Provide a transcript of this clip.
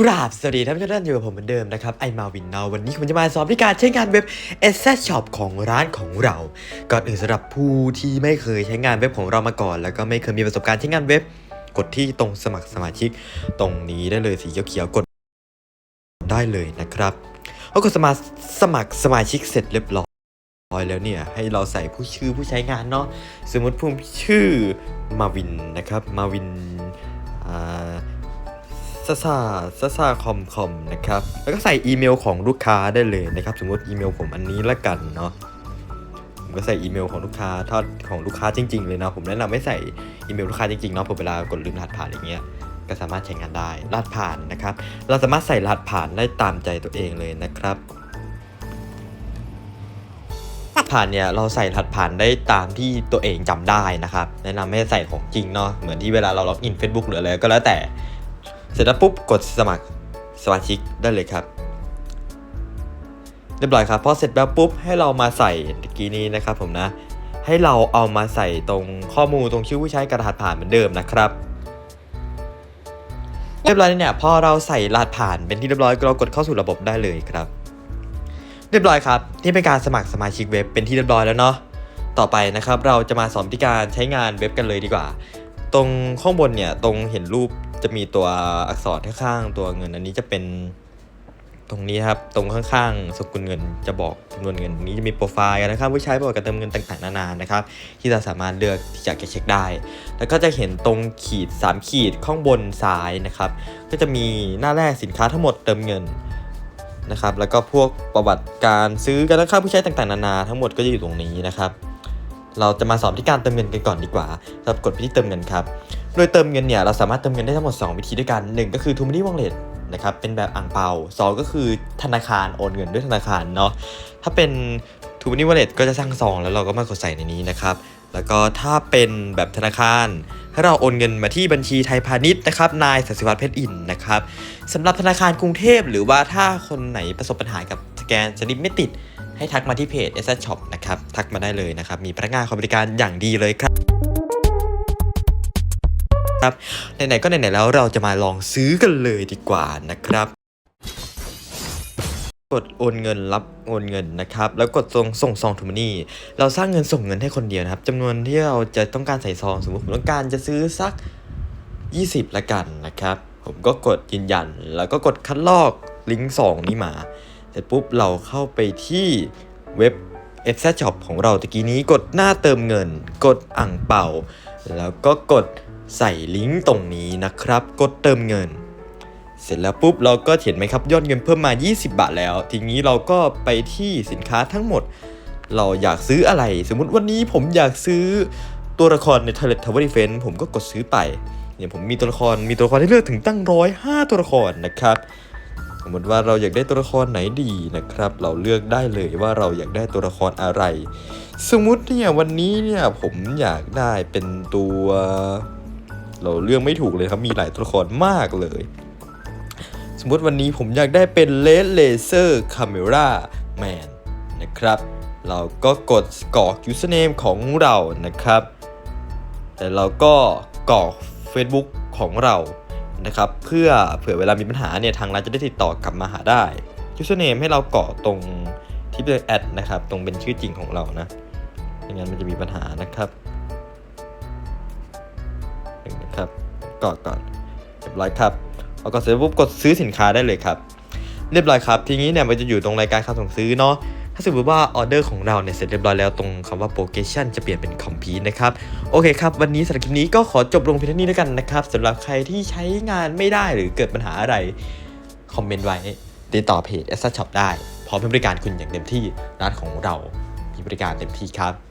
กราบสวัสดีท่านผู้ชมท่านอยู่กับผมเหมือนเดิมนะครับไอมาวินนาวันนี้ผมจะมาสอนวิธีการใช้งานเว็บ a s s e t Shop ของร้านของเรา ก่อนอื่นสำหรับผู้ที่ไม่เคยใช้งานเว็บของเรามาก่อน แล้วก็ไม่เคยมีประสบการณ์ใช้งานเว็บ กดที่ตรงสมัครสมาชิก ตรงนี้ได้เลยสีเขียวๆกดได้เลยนะครับพอกดสมัครสมัครสมาชิกเสร็จเรียบร้อยร้อยแล้วเนี่ยให้เราใส่ผู้ชื่อผู้ใช้งานเนาะสมมติผู้ชื่อมาวินนะครับมาวิน ซาซาซาซาคอมคอมนะครับ แล้วก็ใส่อีเมลของลูกค้าได้เลยนะครับ สมมติอีเมลผมอันนี้ละกันเนาะ ผมก็ใส่อีเมลของลูกค้าทอดของลูกค้าจริง ๆ เลยเนาะ ผมแนะนำไม่ใส่อีเมลลูกค้าจริงๆเนาะผมเวลากดลืมรหัสผ่านอย่างเงี้ย ก็สามารถใช้งานได้ รหัสผ่านนะครับ เราสามารถใส่รหัสผ่านได้ตามใจตัวเองเลยนะครับผ่านเนี่ยเราใส่รหัสผ่านได้ตามที่ตัวเองจำได้นะครับ แนะนำให้ใส่ของจริงเนาะเหมือนที่เวลาเราล็อกอิน Facebook หรืออะไรก็แล้วแต่ เสร็จแล้วปุ๊บกดสมัครสมาชิกได้เลยครับ เรียบร้อยครับพอเสร็จแล้วปุ๊บให้เรามาใส่เมื่อกี้นี้นะครับผมนะ ให้เราเอามาใส่ตรงข้อมูลตรงชื่อผู้ใช้กระดาษผ่านเหมือนเดิมนะครับเรียบร้อยเนี่ยพอเราใส่รหัสผ่านเป็นที่เรียบร้อยเรากดเข้าสู่ระบบได้เลยครับ เรียบร้อยครับนี่เป็นการสมัครสมาชิกเว็บเป็นที่เรียบร้อยแล้วเนาะต่อไปนะครับเราจะมาสอนวิธีการใช้งานเว็บกันเลยดีกว่า ตรงข้างบนเนี่ยตรงเห็นรูป จะมีตัวอักษรข้างๆตัวเงิน อันนี้จะเป็นตรงนี้ครับตรงข้างๆสกุลเงินจะบอกจำนวนเงินตรงนี้จะมีโปรไฟล์นะครับผู้ใช้ประวัติการเติมเงินต่างๆนานานะครับ ที่เราสามารถเลือกที่จะเช็คได้ แล้วก็จะเห็นตรงขีด 3 ขีดข้างบนซ้ายนะครับ ก็จะมีหน้าแรกสินค้าทั้งหมดเติมเงินนะครับ แล้วก็พวกประวัติการซื้อการตั้งค่าผู้ใช้ต่างๆนานา ทั้งหมดก็จะอยู่ตรงนี้นะครับ เราจะมาสอนที่การเติมเงินกันก่อนดีกว่าสำหรับกดไปที่เติมเงินครับ โดยเติมเงินเนี่ยเราสามารถเติมเงินได้ทั้งหมด 2 วิธีด้วยกัน 1 ก็คือ t o m o n e y Wallet นะครับเป็นแบบอ่างเปา2ก็คือธนาคารโอนเงินด้วยธนาคารเนาะถ้าเป็น t o m o n e y Wallet ก็จะสร้างซองแล้วเราก็มากดใส่ในนี้นะครับแล้วก็ถ้าเป็นแบบธนาคารให้เราโอนเงินมาที่บัญชีไทยพาณิชย์นะครับนายสัสิวัฒน์เพชรอินนะครับสำหรับธนาคารกรุงเทพหรือว่าถ้าคนไหนประสบปัญหากับ แกนสลิปไม่ติด ให้ทักมาที่เพจ s อ Shop นะครับ ทักมาได้เลยนะครับ มีพนักงานคอยบริการอย่างดีเลยครับครับไหนๆก็ไหนๆแล้วเราจะมาลองซื้อกันเลยดีกว่านะครับกดโอนเงินรับโอนเงินนะครับ แล้วกดส่งส่งซองทูมานี่ เราสร้างเงินส่งเงินให้คนเดียวนะครับจำนวนที่เราจะต้องการใส่ซองสมมติผมต้องการจะซื้อสัก 20ละกันนะครับ ผมก็กดยืนยัน แล้วก็กดคัดลอกลิงก์2นี้มา เสร็จปุ๊บเราเข้าไปที่เว็บ f อ Shop ของเราตะกี้นี้กดหน้าเติมเงิน กดอ่างเป่า แล้วก็กดใส่ลิงก์ตรงนี้นะครับ กดเติมเงิน เสร็จแล้วปุ๊บเราก็เห็นไหมครับยอดเงินเพิ่มมา 20 บาทแล้ว ทีนี้เราก็ไปที่สินค้าทั้งหมด เราอยากซื้ออะไร สมมุติวันนี้ผมอยากซื้อตัวละครใน t ท i l e t Tower Defense ผมก็กดซื้อไปเนี่ยผมมีตัวละครมีตัวละครให้เลือกถึงตั้งร้อยห้าตัวละครนะครับ สมมติว่าเราอยากได้ตัวละครไหนดีนะครับ เราเลือกได้เลยว่าเราอยากได้ตัวละครอะไร สมมติเนี่ยวันนี้เนี่ยผมอยากได้เป็นตัว เราเลือกไม่ถูกเลยครับมีหลายตัวละครมากเลย สมมุติวันนี้ผมอยากได้เป็นเลสเลเซอร์คาเมราแมนนะครับ เราก็กดกรอก username ของเรานะครับ แต่เราก็กรอก Facebook ของเรา นะครับ เพื่อเผื่อเวลามีปัญหาเนี่ยทางร้านจะได้ติดต่อกลับมาหาได้ username ให้เราเกรอกตรงที่เป็นแอดนะครับ ตรงเป็นชื่อจริงของเรานะไม่งั้นมันจะมีปัญหานะครับหนึ่งนะครับกรอกก่อนเรียบร้อยครับพอกดเสร็จปุ๊บกดซื้อสินค้าได้เลยครับ เรียบร้อยครับ ทีนี้เนี่ยมันจะอยู่ตรงรายการคำสั่งซื้อเนาะ ถ้าสมมติว่าออเดอร์ของเราเนี่ยเสร็จเรียบร้อยแล้วตรงคำว่าโปรเกชันจะเปลี่ยนเป็นคอมพีนะครับ โอเคครับ วันนี้สำหรับคลิปนี้ก็ขอจบลงเพียงเท่านี้แล้วกันนะครับสำหรับใครที่ใช้งานไม่ได้หรือเกิดปัญหาอะไร คอมเมนต์ไว้ ติดต่อเพจ s อ Shop ได้พร้อมให้บริการคุณอย่างเต็มที่ร้านของเรามีบริการเต็มที่ครับ